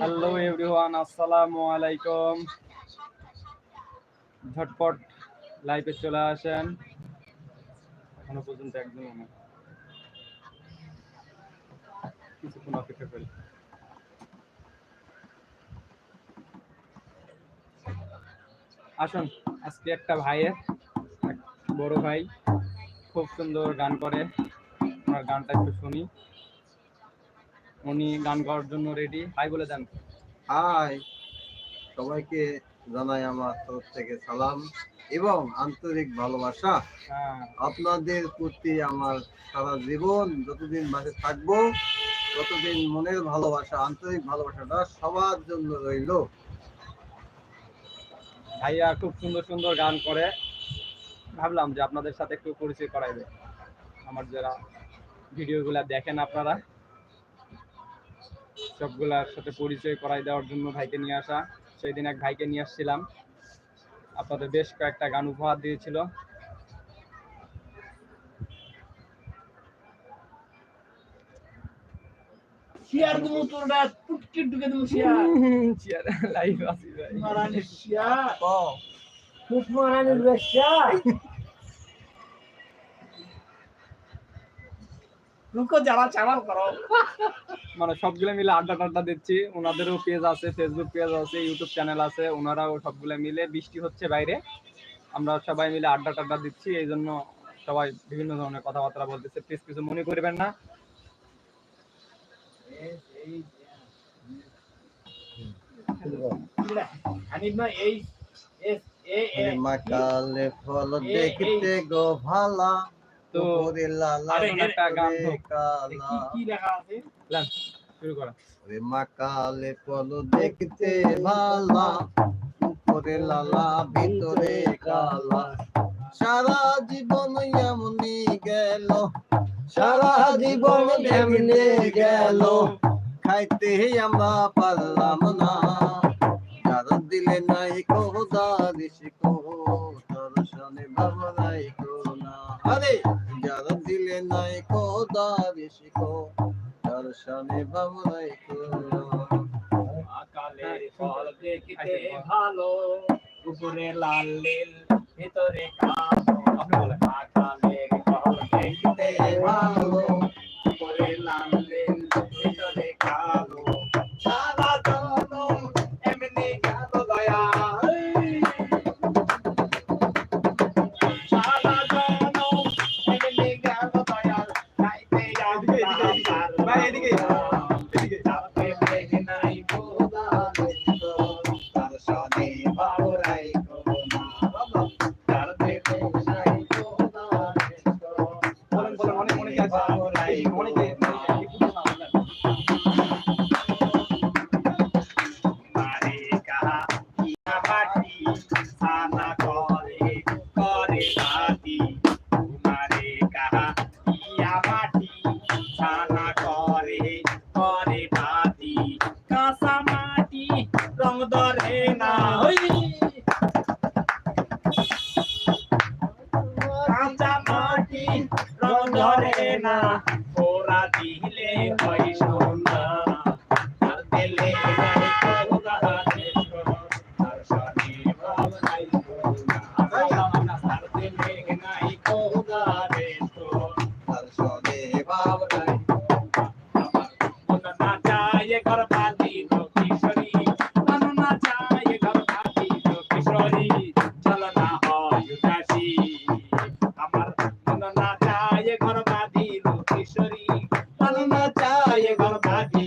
Hello everyone আসসালামু আলাইকুম ঝটপট লাইভে চলে আসেন। এখনও পর্যন্ত একদম না। কিছুক্ষণ অপেক্ষা করি। আসুন, আজকে একটা ভাইয়ের বড় ভাই, খুব সুন্দর গান করে। ওনার গানটা একটু শুনি। উনি গান করার জন্য রেডি হাই বলে দেন। হাই সবাইকে জানাই আমার তরফ থেকে সালাম এবং আন্তরিক ভালোবাসা। হ্যাঁ। আপনাদের প্রতি আমার সারা জীবন যতদিন বাসে থাকব ততদিন মনের ভালোবাসা আন্তরিক ভালোবাসাটা সবার জন্য রইল। ভাইয়া খুব সুন্দর সুন্দর গান করে। ভাবলাম যে আপনাদের সাথে একটু পরিচয় করাইবে আমার যারা ভিডিওগুলা দেখেন আপনারা। সবগুলার সাথে পরিচয় করাই দেওয়ার জন্য ভাইকে নিয়ে আসা। সেই দিন এক ভাইকে নিয়ে আসছিলাম। আপনাদের বেশ কয়েকটা গান উপহার দিয়েছিল। শিয়ার পুটকি ঢুকে তুমি শিয়ার। লাইভ আছি ভাই। মারানি শিয়ার। মুখ মারানি শিয়ার। রুকো জ্বালা চালাল করো। মানে সবগুলো মিলে আড্ডা টাড্ডা দিচ্ছি। ওনাদেরও পেজ আছে ফেসবুক পেজ আছে ইউটিউব চ্যানেল আছে ওনারাও সবগুলো মিলে বৃষ্টি হচ্ছে বাইরে। আমরা সবাই মিলে আড্ডা টাড্ডা দিচ্ছি এই জন্য সবাই বিভিন্ন ধরনের কথাবার্তা বলতেছে। প্লিজ কিছু মনে করবেন না। এই এস এ এ মাকালে ফল দেখতে গো ভালা। তো কি কি লেখা আছে? শুরু করা। মাকালে ফল দেখতে ভালা উপরে লালা ভিতরে কালা সারা জীবন এমনি গেল সারা জীবন এমনি গেল। খাইতে আমরা পারলাম না। যারা দিলে নাই কোদা ঋষি কো দর্শনে ভাবনাই কো। না আরে যারা দিলে নাই কোদা ঋষি কো দর্শনে ভাবনাই কো আকালের ফল দেখিতে ভালো, উপরে লাল নীল, ভিতরে কালো। চায় ঘর তো কিশোরী মন না চায় ঘর বাদি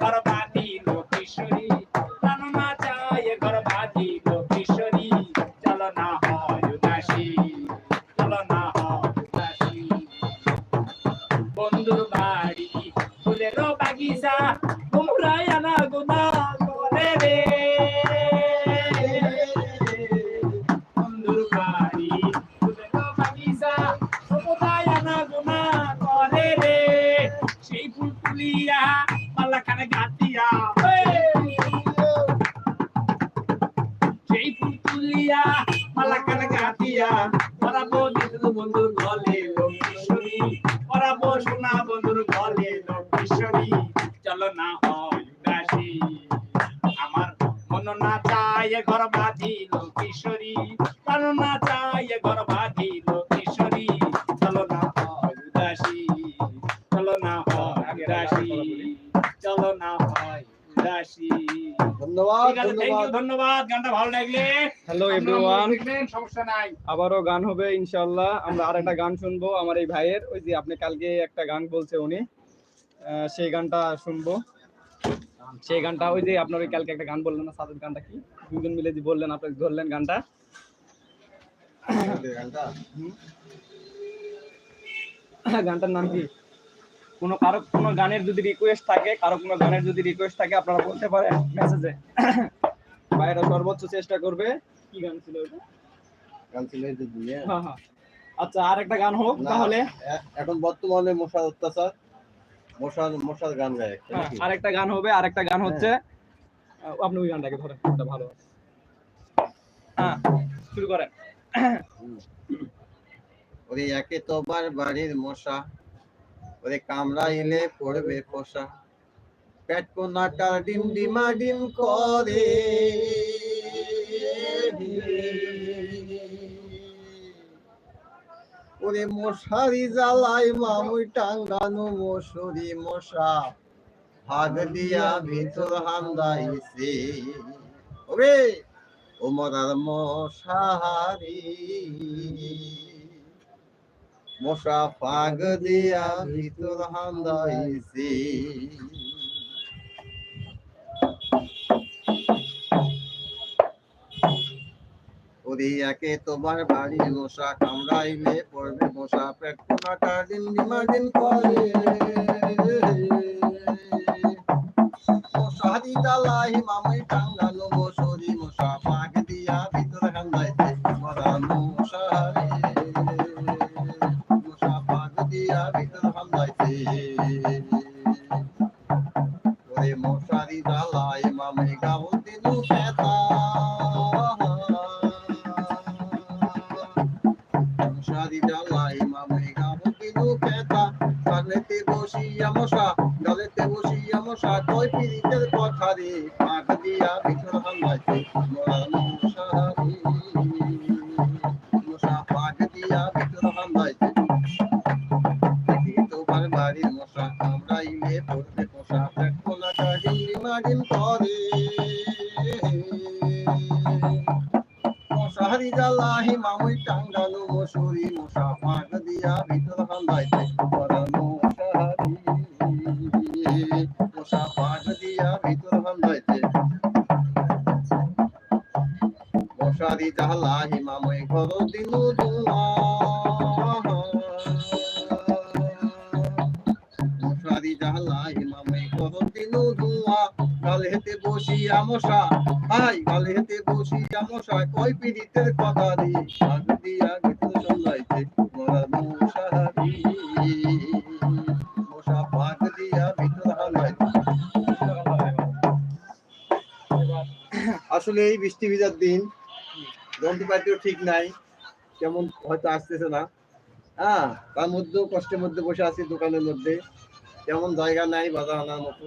হয় চায় ঘর বাঁধিল কিশোরী। প্রাণ না চায় ঘর বাঁধিল কিশোরী। চলো না হয় উদাসী চলো না হয় উদাসী চলো না হয় উদাসী। ধন্যবাদ গানটা ভালো লাগলে। হ্যালো এভরিওয়ান সমস্যা নাই। আবারও গান হবে ইনশাল্লাহ আমরা আরেকটা গান শুনব আমার এই ভাইয়ের। ওই যে আপনি কালকে একটা গান বলছে উনি আহ, সেই গানটা শুনব। সেই গানটা ওই যে আপনার ওই কালকে একটা গান বললেন না সাদের গানটা কি? দুজন মিলে যে বললেন আপনি ধরলেন গানটা। গানটা। গানটার নাম কি? কোনো কারও কোনো গানের যদি রিকোয়েস্ট থাকে কারও কোনো গানের যদি রিকোয়েস্ট থাকে আপনারা বলতে পারেন মেসেজে ভাইরা সর্বোচ্চ চেষ্টা করবে। কি গান ছিল ওটা গান ছিল হ্যাঁ হ্যাঁ। আচ্ছা আর একটা গান হোক না, তাহলে। এখন বর্তমানে মশার অত্যাচার মশার মশার গান গায় হ্যাঁ? আরেকটা গান হবে আরেকটা গান হচ্ছে আপনি ওই গানটাকে ধরেন ওটা ভালো। হ্যাঁ শুরু করেন। ওরে একে তোবার বাড়ির মশা ওরে কামড়া এলে পড়বে পোষা। পেট কোনাটা ডিম ডিমা ডিম করে। ওরে মশারি জ্বালাই মামুই টাঙ্গানো মশুরি মশা। ভাগ দিয়া ভিতর হান্দাইছে ওরে! ও মরার মশারি মশা পাগ দিয়া ভিতর হান্দাইছে ওরে একে তোমার বাড়ি মশা কামড়াইলে পড়বে মশা পেট কোনাটা ডিম ডিমা করে। মশারি জ্বালাই মামাই টাঙ্গালো মশরি মশা। পাগ দিয়া ভিতর হান্দাইছে মরা মশারি মশা পাগ দিয়া ভিতর ওরে মশারি জ্বালাই মামাই গাও দিনু পেতা বসিয়া মশা গালেতে বসিয়া মশা কই পিরিতের কথা রে? পাক দিয়া ভিতর হামলাইছে মরা মশারি জ্বালাহি মামুই ঘর দিনু মশারি জ্বালাই মামে করো দিনু ধুয়া হেতে বসিয়া মশা আই গালে হেতে বসিয়া মশা, কই পিড়িতের কথা রে দিয়া গেতো চলাইতে মরা মশা দিয়া আসলে এই বৃষ্টি ভিজার দিন যন্ত্রপাতিও ঠিক নাই। কেমন হয়তো আসতেছে না। হ্যাঁ তার মধ্যেও কষ্টের মধ্যে বসে আছি দোকানের মধ্যে। তেমন জায়গা নাই বাজার আনার মতো।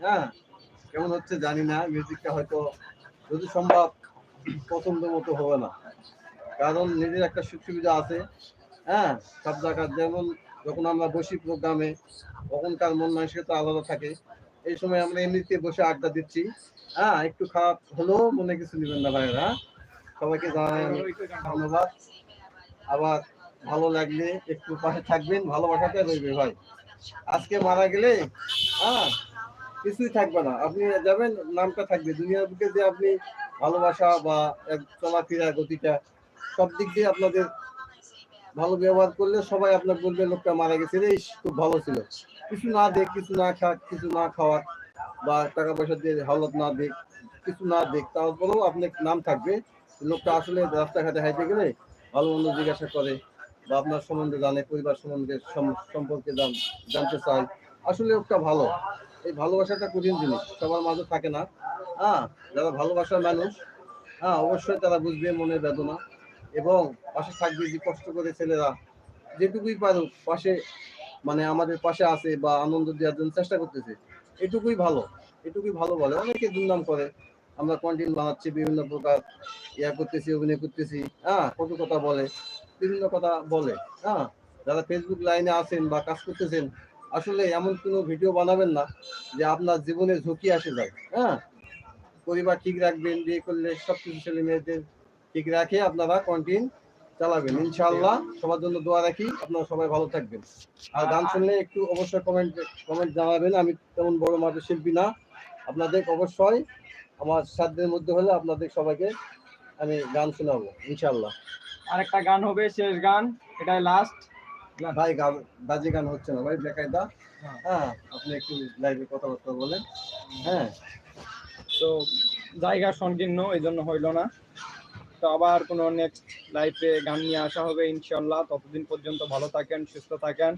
হ্যাঁ কেমন হচ্ছে জানি না। মিউজিকটা হয়তো যদি সম্ভব পছন্দ মতো হবে না। কারণ নিজের একটা সুখ সুবিধা আছে। হ্যাঁ সব জায়গার যেমন যখন আমরা বসি প্রোগ্রামে, তখনকার মন মানসিকতা আলাদা থাকে। এই সময় আমরা এমনিতে বসে আড্ডা দিচ্ছি। হ্যাঁ একটু খারাপ হলেও মনে কিছু নেবেন না ভাইয়েরা। হ্যাঁ? সবাইকে জানাই ধন্যবাদ। আবার ভালো লাগলে একটু পাশে থাকবেন, ভালোবাসাতে রইবে ভাই। আজকে মারা গেলে হ্যাঁ কিছুই থাকবে না। আপনি যাবেন, নামটা থাকবে। দুনিয়ার বুকে যে আপনি ভালোবাসা বা চলাফেরা গতিটা, সব দিক দিয়ে আপনাদের ভালো ব্যবহার করলে সবাই আপনার বলবে লোকটা মারা গেছে রে। খুব ভালো ছিল। কিছু না দেখ, কিছু না খা কিছু না খাওয়ার বা টাকা পয়সা দিয়ে হালত না দেখ, কিছু না দেখ, তারপরেও আপনার নাম থাকবে। লোকটা আসলে রাস্তাঘাটে হাইতে গেলে ভালো মন্দ জিজ্ঞাসা করে বা আপনার সম্বন্ধে জানে, পরিবার সম্বন্ধে সম্পর্কে জানতে চায়। আসলে একটা ভালো। এই ভালোবাসাটা কঠিন জিনিস, সবার মাঝে থাকে না। হ্যাঁ যারা ভালোবাসার মানুষ হ্যাঁ অবশ্যই তারা বুঝবে মনের বেদনা এবং পাশে থাকবে যে কষ্ট করে ছেলেরা যেটুকুই পারুক, পাশে মানে আমাদের পাশে আছে বা আনন্দ দেওয়ার জন্য চেষ্টা করতেছে, এটুকুই ভালো। এটুকুই ভালো বলে। অনেকে দুর্নাম করে। আমরা কন্টেন্ট বানাচ্ছি, বিভিন্ন প্রকার ইয়া করতেছি, অভিনয় করতেছি হ্যাঁ? কত কথা বলে, বিভিন্ন কথা বলে হ্যাঁ? যারা ফেসবুক লাইনে আছেন বা কাজ করতেছেন, আসলে এমন কোনো ভিডিও বানাবেন না যে আপনার জীবনে ঝুঁকি আসে যায় হ্যাঁ? পরিবার ঠিক রাখবেন, বিয়ে করলে সব কিছু ছেলে মেয়েদের ঠিক রাখে আপনারা কন্টিনিউ চালাবেন। ইনশাআল্লাহ সবার জন্য দোয়া রাখি, আপনারা সবাই ভালো থাকবেন। আর গান শুনলে একটু অবশ্যই কমেন্ট কমেন্ট জানাবেন, আমি তেমন বড় মাপের শিল্পী না। আপনাদের অবশ্যই আমার সাধ্যের মধ্যে হলে আপনাদের সবাইকে আমি গান শোনাবো ইনশাআল্লাহ। আরেকটা গান হবে শেষ গান এটাই লাস্ট ভাই গান বাজে গান হচ্ছে না ভাই বেকায়দা। হ্যাঁ। হ্যাঁ আপনি একটু লাইভে কথাবার্তা বলেন। হ্যাঁ। তো জায়গা সংকীর্ণ এই জন্য হইল না। তো আবার কোনো নেক্সট লাইফে গান নিয়ে আসা হবে ইনশাল্লাহ ততদিন পর্যন্ত ভালো থাকেন সুস্থ থাকেন।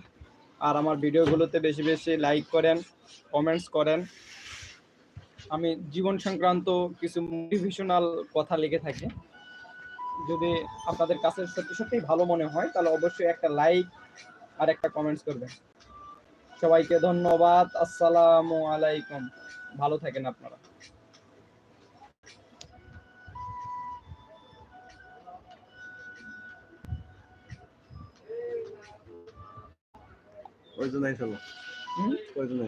আর আমার ভিডিওগুলোতে বেশি বেশি লাইক করেন কমেন্টস করেন। আমি জীবন সংক্রান্ত কিছু মোটিভেশনাল কথা লিখে থাকি। যদি আপনাদের কাছে সত্যি সত্যি ভালো মনে হয় তাহলে অবশ্যই একটা লাইক আর একটা কমেন্টস করবেন। সবাইকে ধন্যবাদ আসসালামু আলাইকুম। ভালো থাকেন আপনারা। ওই জন্য চলো? ওই জন্য